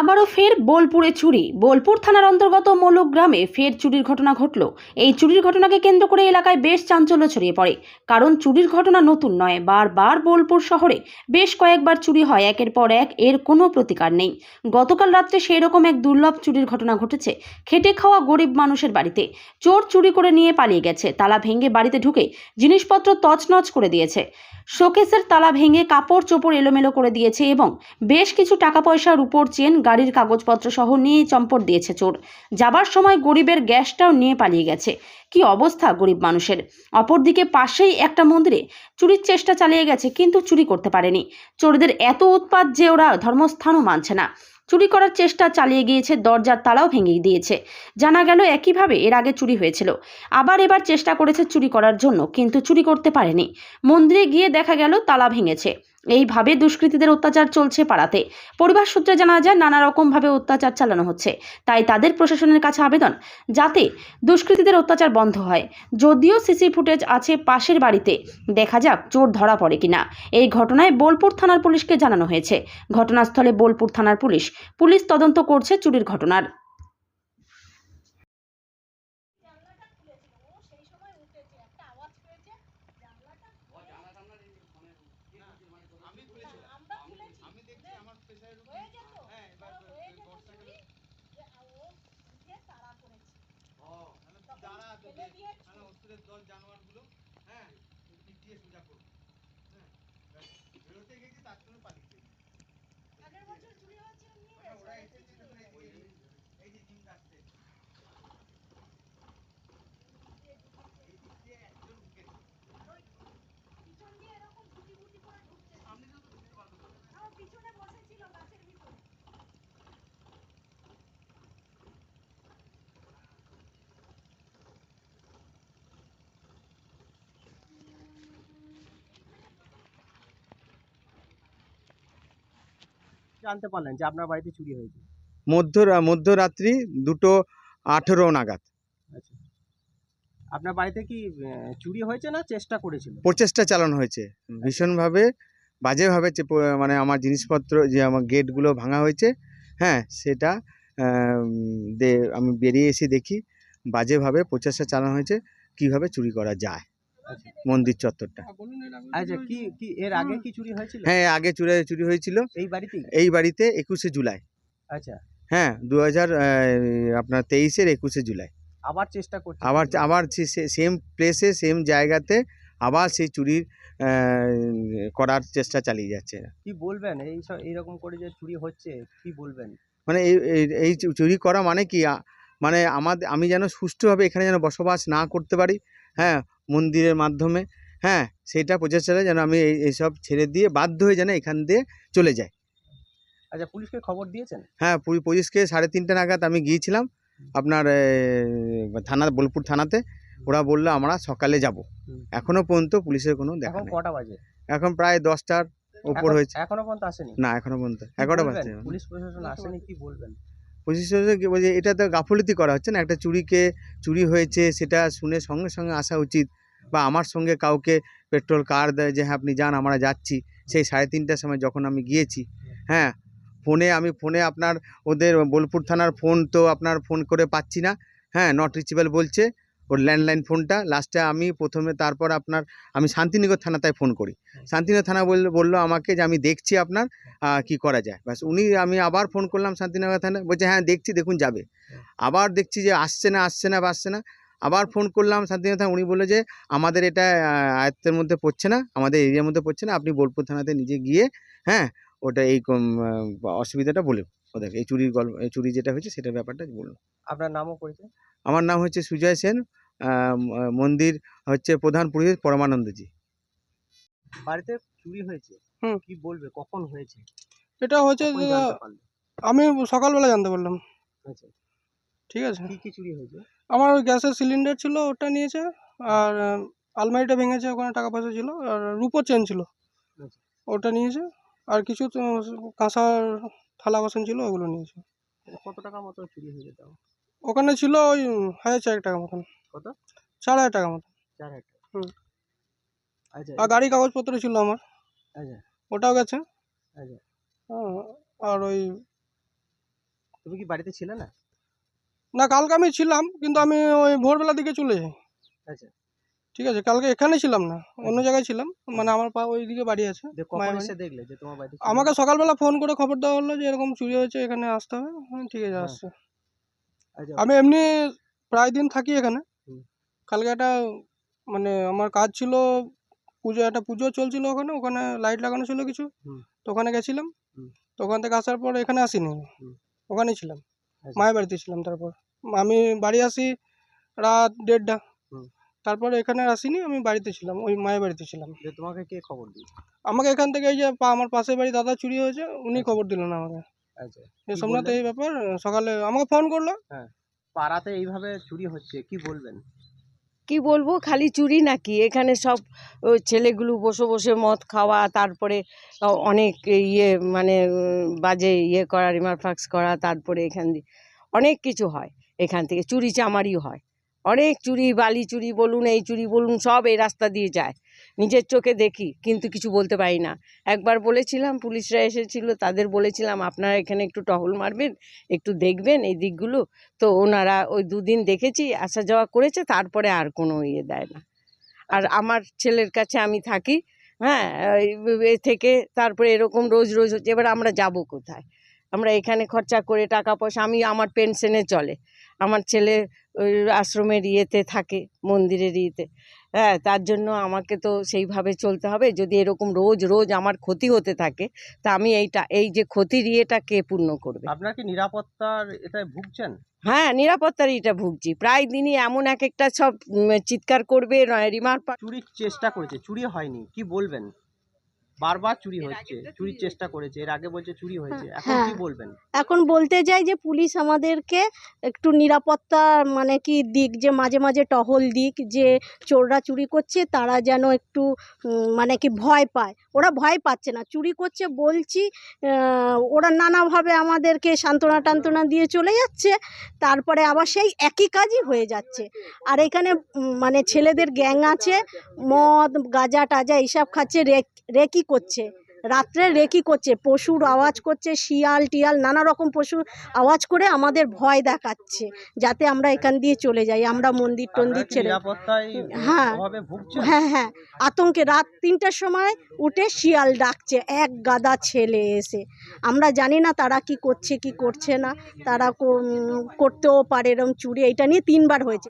আবারও ফের বোলপুরে চুরি। বোলপুর থানার অন্তর্গত মোলক গ্রামে ফের চুরির ঘটনা ঘটল। এই চুরির ঘটনাকে কেন্দ্র করে এলাকায় বেশ চাঞ্চল্য ছড়িয়ে পড়ে। কারণ চুরির ঘটনা নতুন নয়, বারবার বোলপুর শহরে বেশ কয়েকবার চুরি হয়, একের পর এক এর কোনো প্রতিকার নেই। গতকাল রাত্রে সেই রকম এক দুর্লভ চুরির ঘটনা ঘটেছে খেটে খাওয়া গরিব মানুষের বাড়িতে। চোর চুরি করে নিয়ে পালিয়ে গেছে, তালা ভেঙে বাড়িতে ঢুকে জিনিসপত্র তছনছ করে দিয়েছে। শোকেসের তালা ভেঙে কাপড় চোপড় এলোমেলো করে দিয়েছে এবং বেশ কিছু টাকা পয়সার উপর চেন গাড়ির কাগজপত্র সহ নিয়ে চম্পট দিয়েছে চোর। যাবার সময় গরিবের গ্যাসটাও নিয়ে পালিয়ে গেছে। কি অবস্থা গরিব মানুষের? অপরদিকে পাশেই একটা মন্দিরে চুরির চেষ্টা চালিয়ে গেছে কিন্তু চুরি করতে পারেনি। চোরদের এত উৎপাত যে ওরা ধর্মস্থানও মানছে না। চুরি করার চেষ্টা চালিয়ে গিয়েছে, দরজার তালাও ভেঙে দিয়েছে। জানা গেল একইভাবে এর আগে চুরি হয়েছিল। আবার এবার চেষ্টা করেছে চুরি করার জন্য কিন্তু চুরি করতে পারেনি। মন্দিরে গিয়ে দেখা গেল তালা ভেঙেছে। এইভাবে দুষ্কৃতীদের অত্যাচার চলছে পাড়াতে। পরিবার সূত্রে জানা যায়, নানা রকমভাবে অত্যাচার চালানো হচ্ছে। তাই তাদের প্রশাসনের কাছে আবেদন যাতে দুষ্কৃতীদের অত্যাচার বন্ধ হয়। যদিও সিসি ফুটেজ আছে পাশের বাড়িতে। দেখা যাক চোর ধরা পড়ে কিনা। এই ঘটনায় বোলপুর থানার পুলিশকে জানানো হয়েছে। ঘটনাস্থলে বোলপুর থানার পুলিশ। পুলিশ তদন্ত করছে চুরির ঘটনার। দল জানোয়ারগুলো হ্যাঁ পিঠ দিয়ে সোজা করব হ্যাঁ বেরোতে গেছি তার জন্য পালিয়ে গেছি হ্যাঁ, ওরা এসেছিল মানে এই- এই- এই যে জিম আসছে এই দিক দিয়ে একজন ঢুকেছে। সামনে দিয়ে তো ঢুকতে পারবে না। জানতে পারলেন যে আপনার বাড়িতে চুরি হয়েছে? মধ্য মধ্যরাত্রি দুটো আঠেরো নাগাদ। আচ্ছা। আপনার বাড়িতে কি আহ, চুরি হয়েছে না চেষ্টা করেছিল? প্রচেষ্টা চালানো হয়েছে। ভীষণভাবে বাজেভাবে চেপ- মানে আমার জিনিসপত্র যে আমার গেটগুলো ভাঙা হয়েছে হ্যাঁ সেটা আম, দে আমি বেরিয়ে এসে দেখি বাজেভাবে প্রচেষ্টা চালানো হয়েছে কীভাবে চুরি করা যায়। মন্দির চত্বরটা। আচ্ছা কি কি এর আগে কি চুরি হয়েছিল? হ্যাঁ আগে চুরি চুরি হয়েছিল। এই বাড়িতেই? এই বাড়িতে একুশে জুলাই। আচ্ছা। হ্যাঁ দু হাজার আপনার তেইশের একুশে জুলাই। আবার চেষ্টা করছে? আবার আবার সেম প্লেসে সেম জায়গাতে আবার সেই চুরির করার চেষ্টা চালিয়ে যাচ্ছে কি বলবেন? এই সব এইরকম করে যে চুরি হচ্ছে কি বলবেন? মানে এই এই- এই চুরি করা মানে কি? মানে আমাদের আমি যেন সুষ্ঠুভাবে এখানে যেন বসবাস না করতে পারি। হ্যাঁ মন্দিরের মাধ্যমে হ্যাঁ সেটা প্রচেষ্টা যেন আমি এই এইসব ছেড়ে দিয়ে বাধ্য হয়ে যেন এখান দিয়ে চলে যাই। আচ্ছা পুলিশকে খবর দিয়েছেন? হ্যাঁ পুলিশকে সাড়ে তিনটে নাগাদ আমি গিয়েছিলাম আপনার থানা বোলপুর থানাতে। ওরা বলল আমরা সকালে যাব। হুম। এখনও পর্যন্ত পুলিশের কোনো দেখা এখন কটা বাজে? এখন প্রায় দশটার উপর এখন- হয়েছে। এখনও পর্যন্ত আসেনি? না এখনও পর্যন্ত এগারোটা? বাজছে পুলিশ প্রশাসন আসেনি কি বলবেন? বলছে, এটা তো গাফলতি করা হচ্ছে না, একটা চুরিকে চুরি হয়েছে, সেটা শুনে সঙ্গে সঙ্গে আসা উচিত বা আমার সঙ্গে কাউকে পেট্রোল কার দেয়, যে হ্যাঁ আপনি যান, আমরা যাচ্ছি। সেই সাড়ে তিনটার সময় যখন আমি গিয়েছি হ্যাঁ ফোনে আমি, ফোনে আপনার ওদের বোলপুর থানার ফোন তো আপনার ফোন করে পাচ্ছি না হ্যাঁ নট রিচেবল বলছে। ওর ল্যান্ডলাইন ফোনটা। লাস্টে আমি প্রথমে তারপর আপনার আমি শান্তিনিকেতন থানাতে ফোন করি। শান্তিনিকেতন থানা বলল বলল আমাকে যে আমি দেখছি আপনার কি করা যায়। ব্যাস উনি আমি আবার ফোন করলাম শান্তিনগর থানায়। বলছে হ্যাঁ দেখছি দেখুন যাবে। আবার দেখছি যে আসছে না আসছে না বা আসছে না। আবার ফোন করলাম শান্তিনগর থানা। উনি বলল যে আমাদের এটা আয়ত্তের মধ্যে পড়ছে না আমাদের এরিয়ার মধ্যে পড়ছে না। আপনি বোলপুর থানাতে নিজে গিয়ে হ্যাঁ ওটা এই অসুবিধাটা বলুন ওদেরকে এই চুরির গল্প এই চুরি যেটা হয়েছে সেটার ব্যাপারটা বলুন। আপনার নামও করেছে আমার নাম হচ্ছে সুজয় সেন। মন্দির হচ্ছে প্রধান পুরোহিত পরমানন্দজি। বাড়িতে চুরি হয়েছে? হুম। কি বলবে? কখন হয়েছে? এটা হচ্ছে? আমি সকালবেলা জানতে পারলাম। আচ্ছা। ঠিক আছে। কি কি চুরি হয়েছে? আমার গ্যাসের সিলিন্ডার ছিল ওটা নিয়েছে আর আলমারিটা ভেঙেছে ওখানে টাকা পয়সা ছিল আর রুপোর চেন ছিল। আচ্ছা। ওটা নিয়েছে আর কিছু কাঁসার থালা বাসন ছিল ওগুলো নিয়েছে। কত টাকা মতো চুরি হয়েছে তাও? ওখানে ছিল ওই হাজার চারেক টাকা মতন। কত? চার হাজার টাকা মতন। চার হাজার টাকা। হুম। আচ্ছা। আর গাড়ি কাগজপত্র ছিল আমার। আচ্ছা। ওটাও গেছে। আচ্ছা। আর ওই তুমি কি বাড়িতে ছিলে না? না কালকে আমি ছিলাম কিন্তু আমি ওই ভোরবেলা দিকে চলে যাই। আচ্ছা। ঠিক আছে কালকে এখানে ছিলাম না অন্য জায়গায় ছিলাম। মানে আমার পা ওই দিকে বাড়ি আছে বাড়ি। দেখলে যে তোমার চুরি আমাকে সকালবেলা ফোন করে খবর দেওয়া হলো যে এরকম চুরি হয়েছে এখানে আসতে হবে। ঠিক আছে হ্যাঁ। আসছে। আচ্ছা, আমি এমনি প্রায় দিন থাকি এখানে। কালকে একটা মানে আমার কাজ ছিল পুজো একটা পুজো চলছিল ওখানে ওখানে লাইট লাগানো ছিল কিছু। তো ওখানে গেছিলাম। তো ওখান থেকে আসার পর এখানে আসিনি। ওখানেই ছিলাম। আচ্ছা। মায়ের বাড়িতে ছিলাম তারপর। আমি বাড়ি আসি রাত দেড়টা। তারপরে এখানে আসিনি আমি বাড়িতে ছিলাম ওই মায়ের বাড়িতে ছিলাম। তোমাকে কে খবর দিল? আমাকে এখান থেকে এই যে আমার পাশের বাড়ি দাদা চুরি হয়েছে উনি খবর দিলেন আমাকে। আচ্ছা। সোমনাথ এই ব্যাপার সকালে আমাকে ফোন করল। পাড়াতে এইভাবে চুরি হচ্ছে কি বলবেন? কি বলব খালি চুরি নাকি? এখানে সব ছেলেগুলো বসে বসে মদ খাওয়া তারপরে অনেক ইয়ে মানে বাজে ইয়ে করা রিমার ফাক্স করা তারপরে এখান দিয়ে অনেক কিছু হয় এখান থেকে। চুরি চামারি হয়। অনেক চুরি, বালি চুরি বলুন, এই চুরি বলুন, সব এই রাস্তা দিয়ে যায়। নিজের চোখে দেখি, কিন্তু কিছু বলতে পারি না। একবার বলেছিলাম, পুলিশরা এসেছিল, তাদের বলেছিলাম, আপনারা এখানে একটু টহল মারবেন, একটু দেখবেন এই দিকগুলো। তো ওনারা ওই দুদিন দেখেছি, আসা যাওয়া করেছে, তারপরে আর কোনো ইয়ে দেয় না। আর আমার ছেলের কাছে আমি থাকি হ্যাঁ এ থেকে তারপরে এরকম রোজ রোজ হচ্ছে এবার আমরা যাব কোথায়? আমরা এখানে খরচা করে টাকা পয়সা, আমি আমার পেনশনে চলে। আমার ছেলে ওই আশ্রমের ইয়েতে থাকে মন্দিরের ইয়েতে। হ্যাঁ তার জন্য আমাকে তো সেইভাবে চলতে হবে। যদি এরকম রোজ রোজ আমার ক্ষতি হতে থাকে তা আমি এইটা এই যে ক্ষতির ইয়েটা কে পূর্ণ করবে। আপনার কি নিরাপত্তার এটা ভুগছেন? হ্যাঁ নিরাপত্তার এটা ভুগছি। প্রায় দিনই এমন এক একটা সব চিৎকার করবে রিমার চুরির চেষ্টা করেছে চুরি হয়নি কি বলবেন? বারবার চুরি হচ্ছে চুরির চেষ্টা করেছে এর আগে বলছে চুরি হয়েছে। এখন কি হ্যাঁ। বলবেন? এখন বলতে যাই যে পুলিশ আমাদেরকে একটু নিরাপত্তা মানে কি দিক যে মাঝে মাঝে টহল দিক যে চোররা চুরি করছে তারা যেন একটু মানে কি ভয় পায়। ওরা ভয় পাচ্ছে না। চুরি করছে বলছি ওরা নানাভাবে আমাদেরকে সান্ত্বনা টান্তনা দিয়ে চলে যাচ্ছে তারপরে আবার সেই একই কাজই হয়ে যাচ্ছে। আর এখানে মানে ছেলেদের গ্যাং আছে মদ গাঁজা টাজা এইসব খাচ্ছে রেক- রেকি করছে। রাত্রে রেকি করছে পশুর আওয়াজ করছে শিয়াল টিয়াল নানা রকম পশুর আওয়াজ করে আমাদের ভয় দেখাচ্ছে যাতে আমরা এখান দিয়ে চলে যাই আমরা মন্দির টন্দির ছেড়ে হ্যাঁ। হ্যাঁ হ্যাঁ আতঙ্কে রাত তিনটার সময় উঠে শিয়াল ডাকছে এক গাদা ছেলে এসে। আমরা জানি না তারা কি করছে কি করছে না তারা করতেও পারে এরম চুরি এটা নিয়ে তিনবার হয়েছে।